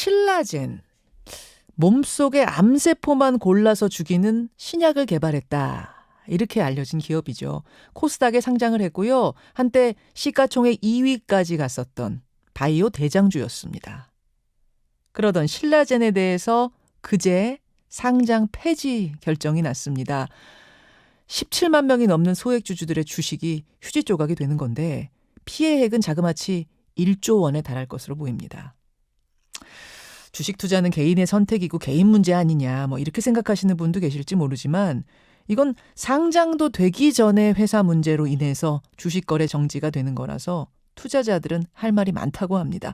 신라젠. 몸속에 암세포만 골라서 죽이는 신약을 개발했다. 이렇게 알려진 기업이죠. 코스닥에 상장을 했고요. 한때 시가총액 2위까지 갔었던 바이오 대장주였습니다. 그러던 신라젠에 대해서 그제 상장 폐지 결정이 났습니다. 17만 명이 넘는 소액 주주들의 주식이 휴지 조각이 되는 건데 피해액은 자그마치 1조 원에 달할 것으로 보입니다. 주식 투자는 개인의 선택이고 개인 문제 아니냐, 뭐 이렇게 생각하시는 분도 계실지 모르지만 이건 상장도 되기 전에 회사 문제로 인해서 주식 거래 정지가 되는 거라서 투자자들은 할 말이 많다고 합니다.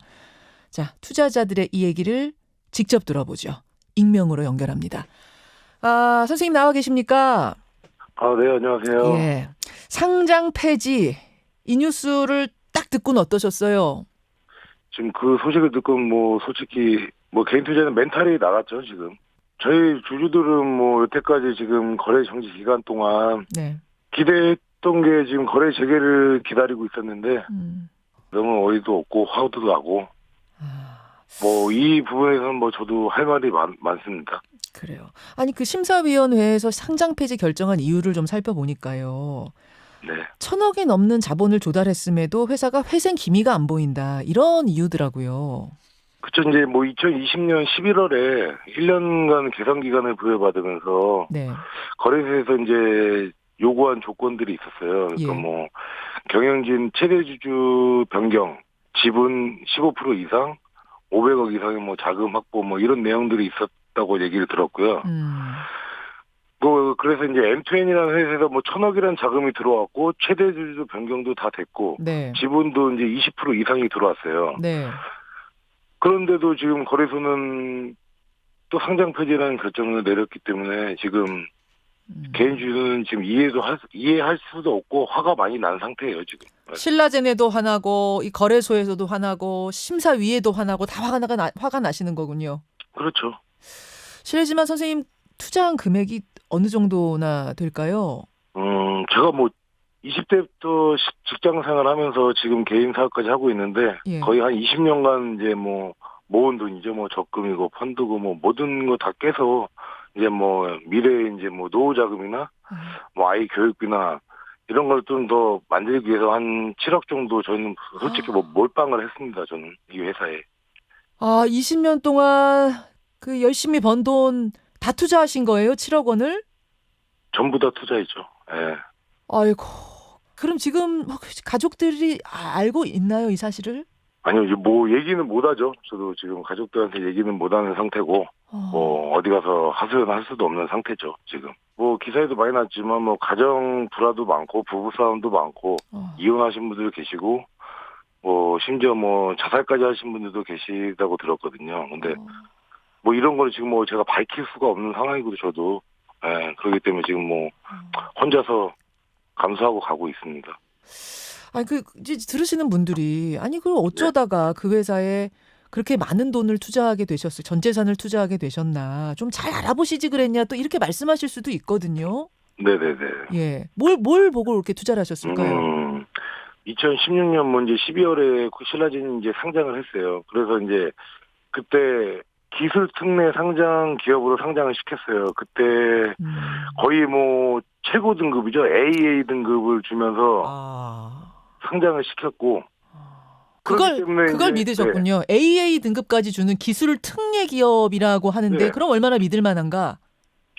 자, 투자자들의 이 얘기를 직접 들어보죠. 익명으로 연결합니다. 아, 선생님 나와 계십니까? 아, 네, 안녕하세요. 예. 상장 폐지 이 뉴스를 딱 듣고는 어떠셨어요? 지금 그 소식을 듣고 뭐 솔직히 뭐 개인 투자는 멘탈이 나갔죠, 지금. 저희 주주들은 뭐 여태까지 지금 거래 정지 기간 동안 네. 기대했던 게 지금 거래 재개를 기다리고 있었는데 음. 너무 어이도 없고 화도 나고 아, 뭐이 부분에서는 뭐 저도 할 말이 많, 많습니다. 그래요. 아니 그 심사위원회에서 상장 폐지 결정한 이유를 좀 살펴보니까요. 네. 천억이 넘는 자본을 조달했음에도 회사가 회생 기미가 안 보인다. 이런 이유더라고요. 그쵸, 이제 뭐 2020년 11월에 1년간 계산 기간을 부여받으면서 네. 거래소에서 이제 요구한 조건들이 있었어요. 그러니까 예. 뭐 경영진 최대 주주 변경, 지분 15% 이상, 500억 이상의 뭐 자금 확보 뭐 이런 내용들이 있었다고 얘기를 들었고요. 음. 뭐 그래서 이제 M2N이라는 회사에서 뭐 천억이라는 자금이 들어왔고 최대 주주 변경도 다 됐고 네. 지분도 이제 20% 이상이 들어왔어요. 네. 그런데도 지금 거래소는 또 상장 폐지라는 결정을 내렸기 때문에 지금 음. 개인주는 지금 이해도 할, 수- 이해할 수도 없고 화가 많이 난 상태예요 지금. 신라젠에도 화나고 이 거래소에서도 화나고 심사위에도 화나고 다 화가 나 화가 나시는 거군요. 그렇죠. 실례지만 선생님 투자한 금액이 어느 정도나 될까요? 음 제가 뭐 20대부터 직장 생활하면서 지금 개인 사업까지 하고 있는데 예. 거의 한 20년간 이제 뭐 모은 돈이죠. 뭐 적금이고 펀드고 뭐 모든 거 다 깨서 이제 뭐 미래 이제 뭐 노후 자금이나 뭐 아이 교육비나 이런 걸 좀 더 만들기 위해서 한 7억 정도 저는 솔직히 뭐 몰빵을 했습니다. 저는 이 회사에. 아, 20년 동안 그 열심히 번 돈 다 투자하신 거예요? 7억 원을? 전부 다 투자했죠. 예. 아이고. 그럼 지금 혹시 가족들이 아- 알고 있나요, 이 사실을? 아니요, 이제 뭐 얘기는 못 하죠. 저도 지금 가족들한테 얘기는 못 하는 상태고, 어. 뭐 어디 가서 하소연할 수도 없는 상태죠. 지금. 뭐 기사에도 많이 났지만 뭐 가정 불화도 많고 부부 싸움도 많고 어. 이혼하신 분들 계시고 뭐 심지어 뭐 자살까지 하신 분들도 계시다고 들었거든요. 근데 어. 뭐 이런 거를 지금 뭐 제가 밝힐 수가 없는 상황이고 저도 예, 그렇기 때문에 지금 뭐 혼자서 감수하고 가고 있습니다. 아니 그 이제 들으시는 분들이 아니 그럼 어쩌다가 그 회사에 그렇게 많은 돈을 투자하게 되셨어요? 전 재산을 투자하게 되셨나? 좀 잘 알아보시지 그랬냐? 또 이렇게 말씀하실 수도 있거든요. 네네네. 예. 뭘 뭘 보고 그렇게 투자를 하셨을까요? 음, 2016년 뭐 이제 12월에 신라진이 이제 상장을 했어요. 그래서 이제 그때 기술 특례 상장 기업으로 상장을 시켰어요. 그때 음. 거의 뭐 최고 등급이죠. AA 등급을 주면서 아. 상장을 시켰고 그걸 그걸 믿으셨군요. AA 등급까지 주는 기술 특례 기업이라고 하는데 네. 그럼 얼마나 믿을 만한가?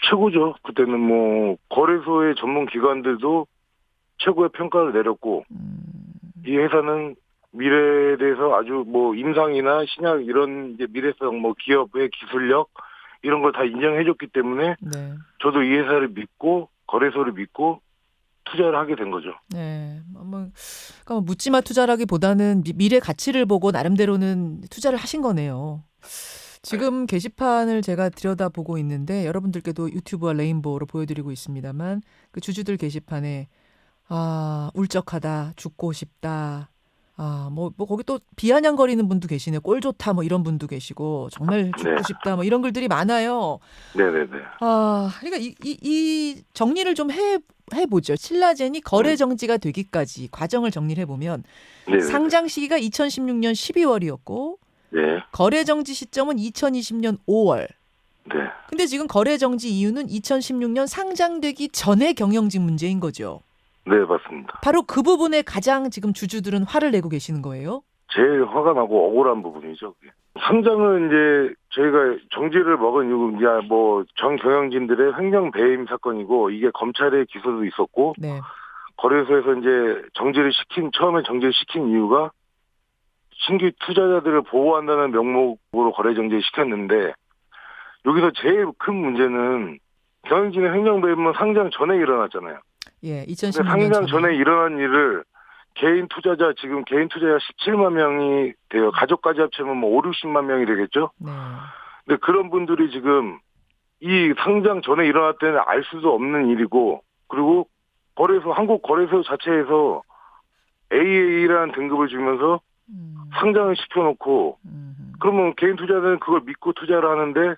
최고죠. 그때는 뭐 거래소의 전문 기관들도 최고의 평가를 내렸고 음. 이 회사는 미래에 대해서 아주 뭐 임상이나 신약 이런 이제 미래성 뭐 기업의 기술력 이런 걸 다 인정해줬기 때문에 네. 저도 이 회사를 믿고 거래소를 믿고 투자를 하게 된 거죠. 네. 뭐 그러니까 뭐 묻지마 투자라기보다는 미, 미래 가치를 보고 나름대로는 투자를 하신 거네요. 지금 게시판을 제가 들여다보고 있는데 여러분들께도 유튜브와 레인보우로 보여드리고 있습니다만 그 주주들 게시판에 아 울적하다 죽고 싶다 아 뭐 뭐 거기 또 비아냥거리는 분도 계시네 꼴 좋다 뭐 이런 분도 계시고 정말 죽고 네. 싶다 뭐 이런 글들이 많아요. 네네네. 아, 그러니까 이, 이, 이 정리를 좀 해, 해보죠. 신라젠이 거래 정지가 되기까지 과정을 정리를 해보면 네네. 상장 시기가 2016년 12월이었고 네, 거래 정지 시점은 2020년 5월. 네, 근데 지금 거래 정지 이유는 2016년 상장되기 전의 경영진 문제인 거죠. 네 맞습니다. 바로 그 부분에 가장 지금 주주들은 화를 내고 계시는 거예요. 제일 화가 나고 억울한 부분이죠. 그게. 상장은 이제 저희가 정지를 먹은 이유 이제 뭐전 경영진들의 횡령 배임 사건이고 이게 검찰의 기소도 있었고 네. 거래소에서 이제 정지를 시킨 처음에 정지를 시킨 이유가 신규 투자자들을 보호한다는 명목으로 거래 정지를 시켰는데 여기서 제일 큰 문제는 경영진의 횡령 배임은 상장 전에 일어났잖아요. 예, 근데 2016년 상장 전에 일어난 일을 개인 투자자 지금 개인 투자자 17만 명이 돼요. 가족까지 합치면 뭐 5, 60만 명이 되겠죠. 네. 근데 그런 분들이 지금 이 상장 전에 일어날 때는 알 수도 없는 일이고 그리고 거래소 한국 거래소 자체에서 AA라는 등급을 주면서 음, 상장을 시켜놓고 음, 그러면 개인 투자자는 그걸 믿고 투자를 하는데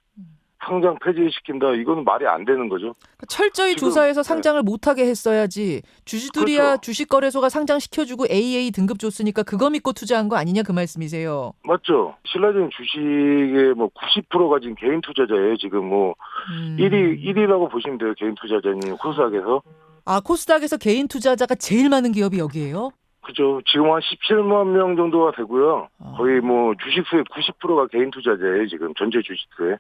상장 폐지시킨다 이거는 말이 안 되는 거죠. 그러니까 철저히 지금, 조사해서 네. 상장을 못하게 했어야지 주주들이야 그렇죠. 주식거래소가 상장시켜주고 AA 등급 줬으니까 그거 믿고 투자한 거 아니냐 그 말씀이세요. 맞죠? 신라젠 주식의 뭐 90%가 지금 개인 투자자예요. 지금 뭐 음. 1위 1위라고 보시면 돼요. 개인 투자자님 코스닥에서 아 코스닥에서 개인 투자자가 제일 많은 기업이 여기예요? 그죠? 지금 한 17만 명 정도가 되고요. 아. 거의 뭐 주식수의 90%가 개인 투자자예요. 지금 전체 주식수에.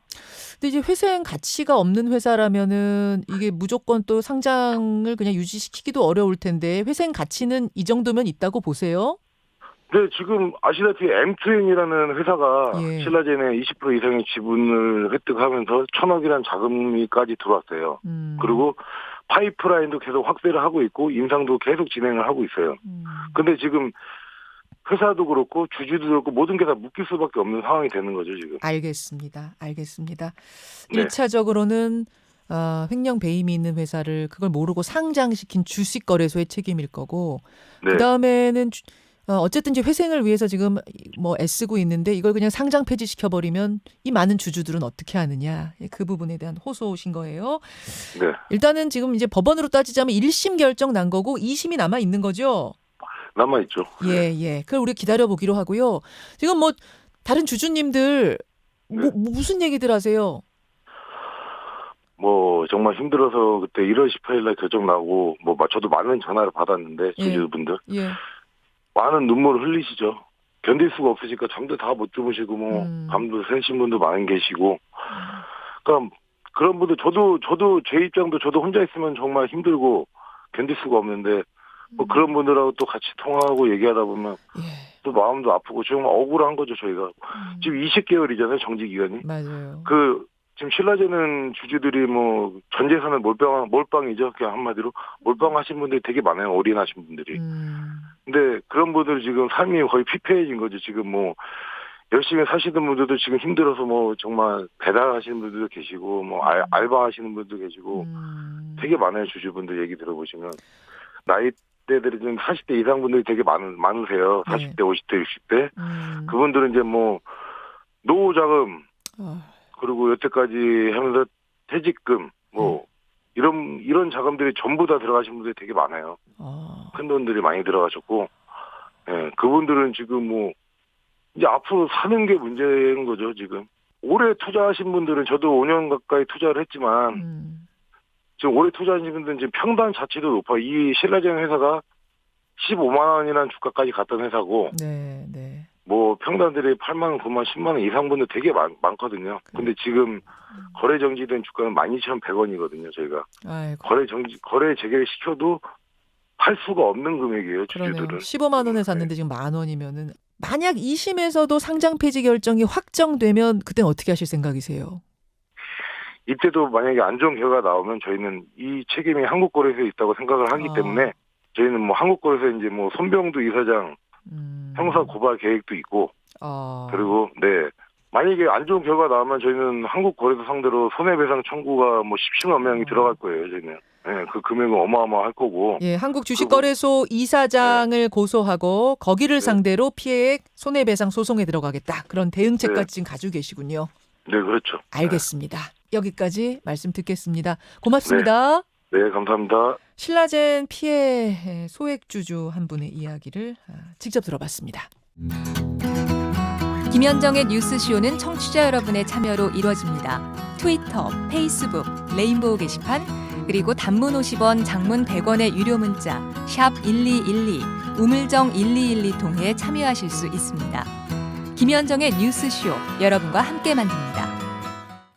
근데 이제 회생 가치가 없는 회사라면은 이게 무조건 또 상장을 그냥 유지시키기도 어려울 텐데 회생 가치는 이 정도면 있다고 보세요? 근데 지금 아시다시피 M2N이라는 회사가 예. 신라젠의 20% 이상의 지분을 획득하면서 천억이라는 자금이까지 들어왔어요. 음. 그리고 파이프라인도 계속 확대를 하고 있고 인상도 계속 진행을 하고 있어요. 음. 근데 지금 회사도 그렇고 주주도 그렇고 모든 게 다 묶일 수밖에 없는 상황이 되는 거죠 지금. 알겠습니다. 알겠습니다. 네. 일 1차적으로는 어, 횡령 배임이 있는 회사를 그걸 모르고 상장시킨 주식거래소의 책임일 거고 네, 그다음에는 주- 어, 어쨌든 이제 회생을 위해서 지금 뭐 애쓰고 있는데 이걸 그냥 상장 폐지시켜 버리면 이 많은 주주들은 어떻게 하느냐 예, 그 부분에 대한 호소신 거예요. 네 일단은 지금 이제 법원으로 따지자면 1심 결정 난 거고 2심이 남아 있는 거죠. 남아 있죠. 예, 예. 그걸 우리 기다려 보기로 하고요. 지금 뭐 다른 주주님들 뭐, 네. 뭐 무슨 얘기들 하세요? 뭐 정말 힘들어서 그때 1월 18일 날 결정 나고 뭐 저도 많은 전화를 받았는데 예. 주주분들 예. 많은 눈물을 흘리시죠. 견딜 수가 없으니까 잠도 다 못 주무시고 뭐 음. 밤도 새신 분도 많이 계시고. 그러니까 그런 분들 저도 저도 제 입장도 저도 혼자 있으면 정말 힘들고 견딜 수가 없는데 뭐 그런 분들하고 또 같이 통화하고 얘기하다 보면 예. 또 마음도 아프고 정말 억울한 거죠 저희가. 음, 지금 20개월이잖아요 정지 기간이. 맞아요. 그 지금 신라제는 주주들이 뭐 전 재산을 몰빵 몰빵이죠. 그냥 한마디로 몰빵하신 분들이 되게 많아요 올인하신 분들이. 음, 근데 그런 분들 지금 삶이 거의 피폐해진 거죠. 지금 뭐 열심히 사시는 분들도 지금 힘들어서 뭐 정말 배달하시는 분들도 계시고 뭐 알, 알바하시는 분들도 계시고 음. 되게 많아요 주주분들 얘기 들어보시면. 나이대들이 좀 40대 이상 분들이 되게 많, 많으세요. 네. 40대 50대 60대. 음. 그분들은 이제 뭐 노후 자금 아, 그리고 여태까지 하면서 퇴직금 뭐 이런 이런 자금들이 전부 다 들어가신 분들이 되게 많아요. 아, 큰 돈들이 많이 들어가셨고, 예, 그분들은 지금 뭐 이제 앞으로 사는 게 문제인 거죠 지금. 올해 투자하신 분들은 저도 5년 가까이 투자를 했지만 음. 지금 올해 투자하신 분들은 지금 평단 자체도 높아. 이 신라젠 회사가 15만 원이라는 주가까지 갔던 회사고 네, 네. 뭐 평단들이 8만 원, 9만 원, 10만 원 이상 분들 되게 많, 많거든요. 근데 지금 거래 정지된 주가는 12,100원이거든요. 저희가 아이고. 거래 정지 거래 재개를 시켜도 팔 수가 없는 금액이에요. 그러네요. 주주들은. 15만 원에 샀는데 지금 만 원이면은 만약 2심에서도 상장 폐지 결정이 확정되면 그땐 어떻게 하실 생각이세요? 이때도 만약에 안 좋은 결과가 나오면 저희는 이 책임이 한국거래소에 있다고 생각을 하기 아. 때문에 저희는 뭐 한국거래소 이제 뭐 손병두 이사장 음. 형사 고발 계획도 있고 아. 그리고 네 만약에 안 좋은 결과 나오면 저희는 한국 거래소 상대로 손해배상 청구가 뭐 17만 명이 어. 들어갈 거예요. 저희는 네, 그 금액은 어마어마할 거고 예, 한국 주식거래소 이사장을 고소하고 거기를 네. 상대로 피해액 손해배상 소송에 들어가겠다. 그런 대응책까지 네. 지금 가지고 계시군요. 네 그렇죠. 알겠습니다. 여기까지 말씀 듣겠습니다. 고맙습니다. 네 감사합니다. 신라젠 피해 소액주주 한 분의 이야기를 아, 직접 들어봤습니다. 김현정의 뉴스쇼는 청취자 여러분의 참여로 이루어집니다. 트위터, 페이스북, 레인보우 게시판, 그리고 단문 50원, 장문 100원의 유료 문자 샵 1212, 우물정 1212 통해 참여하실 수 있습니다. 김현정의 뉴스쇼 여러분과 함께 만듭니다.